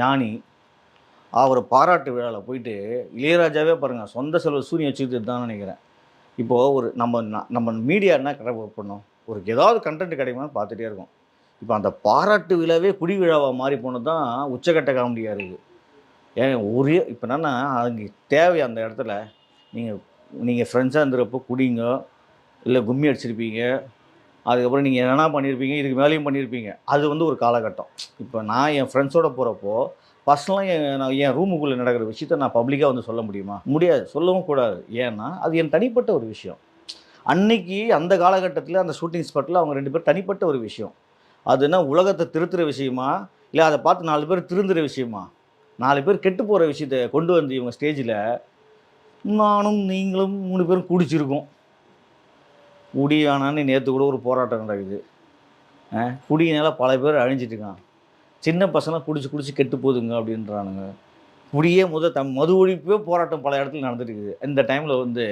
ஞானி அவர் பாராட்டு விழாவில் போயிட்டு இளையராஜாவே பாருங்கள் சொந்த செலவு சூரியன் வச்சுக்கிட்டு தான் நினைக்கிறேன். இப்போது ஒரு நம்ம நம்ம மீடியா என்ன கடை ஒர்க் பண்ணோம்? ஒரு ஏதாவது கண்டென்ட் கிடைக்குமா பார்த்துட்டே இருக்கும். இப்போ அந்த பாராட்டு விழாவே குடி விழாவாக மாறி போனது தான் உச்சக்கட்ட காமெடியாக இருக்குது. ஏன் ஒரே இப்போ என்னென்னா அங்கே தேவை அந்த இடத்துல நீங்கள் நீங்கள் ஃப்ரெண்ட்ஸாக இருந்துறப்போ குடிங்க இல்லை கும்மி அடிச்சிருப்பீங்க அதுக்கப்புறம் நீங்கள் என்னென்னா பண்ணியிருப்பீங்க இதுக்கு மேலேயும் பண்ணியிருப்பீங்க அது வந்து ஒரு காலகட்டம். இப்போ நான் என் ஃப்ரெண்ட்ஸோட போகிறப்போ பர்சனலாக என் நான் என் ரூமுக்குள்ளே நடக்கிற விஷயத்த நான் பப்ளிக்காக வந்து சொல்ல முடியுமா? முடியாது. சொல்லவும் கூடாது. ஏன்னா அது என் தனிப்பட்ட ஒரு விஷயம். அன்னைக்கு அந்த காலகட்டத்தில் அந்த ஷூட்டிங் ஸ்பாட்டில் அவங்க ரெண்டு பேர் தனிப்பட்ட ஒரு விஷயம். அது என்ன உலகத்தை திருத்துற விஷயமா? இல்லை அதை பார்த்து நாலு பேர் திருந்துற விஷயமா? நாலு பேர் கெட்டு போகிற விஷயத்த கொண்டு வந்து இவங்க ஸ்டேஜில் நானும் நீங்களும் மூணு பேரும் குடிச்சிருக்கோம். குடி வேணான்னு நேற்று கூட ஒரு போராட்டம் நடக்குது. குடியினால் பல பேர் அழிஞ்சிட்டுக்கான் சின்ன பசங்களாம் குடிச்சு குடிச்சு கெட்டு போகுதுங்க அப்படின்றானுங்க. குடியே முத தம் மது ஒழிப்பே போராட்டம் பல இடத்துல நடந்துட்டு இருக்குது. இந்த டைமில் வந்து